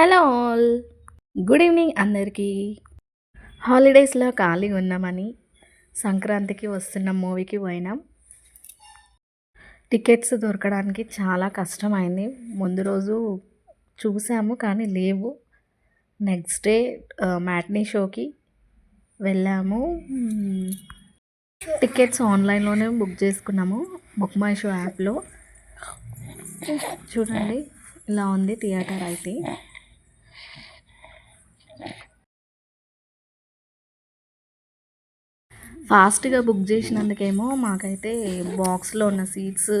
Hello all. Good evening అందరికీ. హాలిడేస్లో ఖాళీగా ఉన్నామని సంక్రాంతికి వస్తున్న మూవీకి పోయినాం. టికెట్స్ దొరకడానికి చాలా కష్టమైంది. ముందు రోజు చూసాము కానీ లేవు. నెక్స్ట్ డే మ్యాట్నీ షోకి వెళ్ళాము. టికెట్స్ ఆన్లైన్లోనే బుక్ చేసుకున్నాము బుక్ మై షో యాప్లో. చూడండి ఇలా ఉంది థియేటర్ అయితే ఫాస్ట్గా బుక్ చేసినందుకేమో మాకైతే బాక్స్లో ఉన్న సీట్స్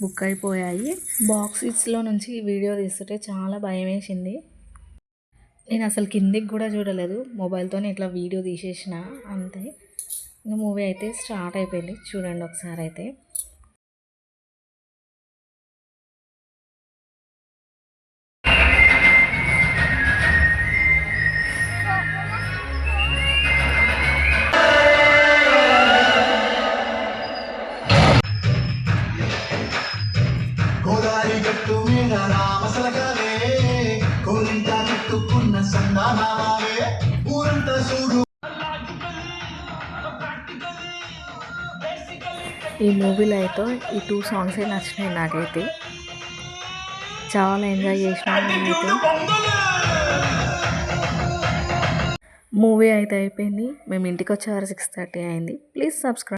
బుక్ అయిపోయాయి. బాక్స్ సీట్స్లో నుంచి వీడియో తీస్తుంటే చాలా భయం వేసింది నేను అసలు కిందికి కూడా చూడలేదు. మొబైల్తోనే ఇట్లా వీడియో తీసేసిన అంతే. ఇంకా మూవీ అయితే స్టార్ట్ అయిపోయింది. చూడండి ఒకసారి అయితే. గట్టు మీద సందానామాలే ఊరంతా చూడు. ఈ మూవీలో అయితే ఈ టూ సాంగ్సే నచ్చినాయి నాకైతే. చాలా ఎంజాయ్ చేసినాను నేనైతే మూవీ అయితే అయిపోయింది. మేము ఇంటికి వచ్చేవారు సిక్స్ థర్టీ అయింది. Please subscribe